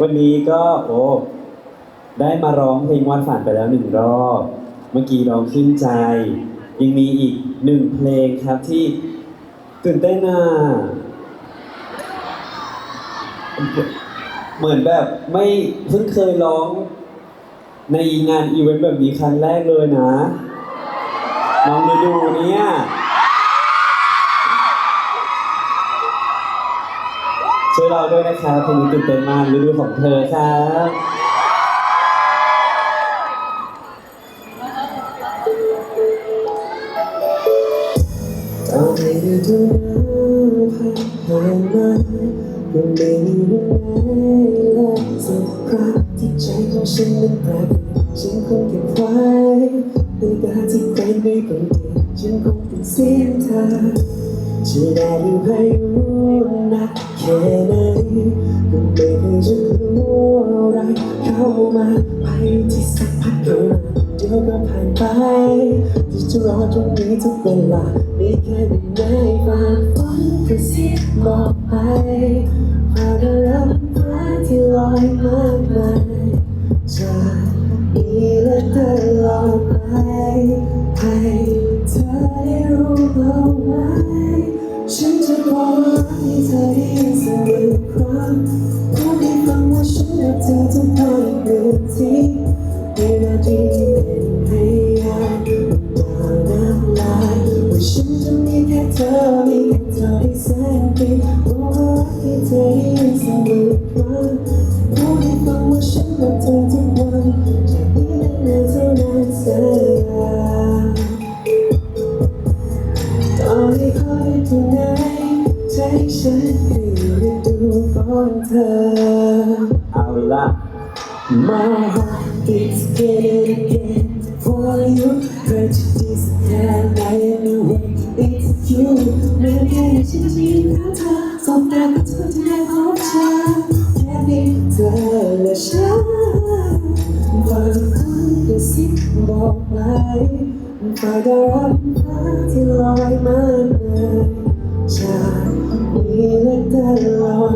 วันนี้ก็โอ้ได้มาร้องเพลงวันฝันไปแล้วหนึ่งรอบ เมื่อกี้ร้องขึ้นใจ ยังมีอีกหนึ่งเพลงครับที่ตื่นเต้นอะเหมือนแบบไม่เพิ่งเคยร้อง ในงานอีเวนต์แบบนี้ครั้งแรกเลยนะ น้องฤดูเนี่ย ช่ วยเราด้วยนะครับเพลงนี้ตื่นเต้นมากฤดูของเธอครับตอนที่ฤดูหนาวผ่นผ่านมาก็ไม่มีวันไหนและสักครั้งที่ใจของฉันนั้นแปรเปลี่ยนฉันคงเก็บไว้ด้วยตาที่เป็นด้วยคนเดียวฉันคงเป็นเสียงเธอจะได้อยู่ให้รู้นั ก็ไม่เคยจะกลัวอะไรเข้ามาไปที่สักพักเท่านั้นเดี๋ยวก็ผ่านไปที่จะรอตรงนี้ทุกเวลาไม่แค่ได้ไหนฟ้าฝันกระซิบบอกไปความรักฟ้าที่ลอยมากมายจากนี้และตลอดไปให้เธอได้รู้เอาไว้ฉันจะบอก พูดให้ฟังว่าฉันรักเธอทุกวันอีกหนึ่งทีวินาทีที่เป็นพยานต่อน้ำลายว่าฉันจะมีแค่เธอมีแค่เธอให้แสนปีบอกว่ารักให้เธอได้ยินเสมอค ของเธอ เอาละ My heart is getting again for you Prejudice and I am awake It's you เมื่อแค่ฉันจะยืนข้างเธอสบตากับเธอจะได้พบเธอแค่เพียงเธอและฉันบางครั้งกระซิบบอกไปฝ่ายดาราฟ้าที่ลอยมาเลยจากนี้และตลอดไปให้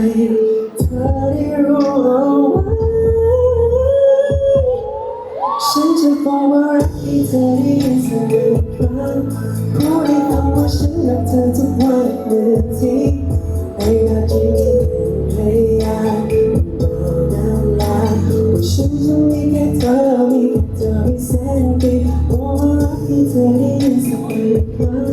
เธอได้รู้เอาไว้ฉันจะบอกว่ารักที่เธอได้ยินเสมอครั้งพูดให้ฟังว่าฉันรักเธอทุกวันอีกหนึ่งทีไอ้นาทีที่เป็นพยานบอกน้ำลาว่าฉันจะมีแค่เธอมีแค่เธอให้แสนปีบอกว่ารักที่เธอได้ยินเสมอ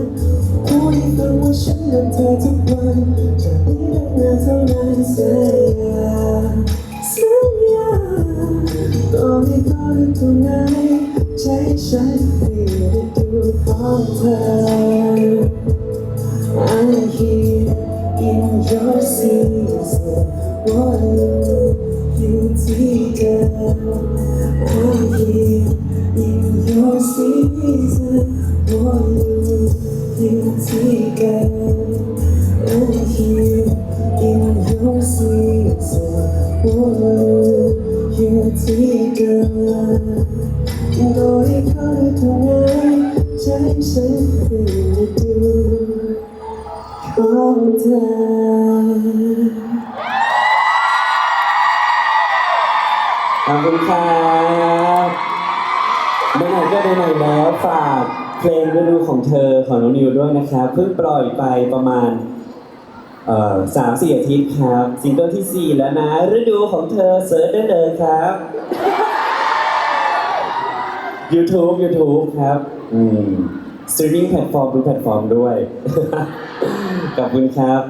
ตรงไหนใจฉันไม่ได้ดูของเธอ I'm here in your season What you girl I'm here in your season What you girl Girl โดยเขาทำงานใจฉันไม่ได้ดูของเธอขอบคุณครับไหนๆก็ไหนๆแล้วฝากเพลงฤดูของเธอของน้องนิวด้วยนะครับ เพิ่งปล่อยไปประมาณ สามสี่อาทิตย์ครับซิงเกิลที่สี่แล้วนะ ฤดูของเธอเสิร์ชได้เลยครับ YouTube YouTube ครับอืม streaming แพลตฟอร์มทุกแพลตฟอร์มด้วย ขอบคุณครับ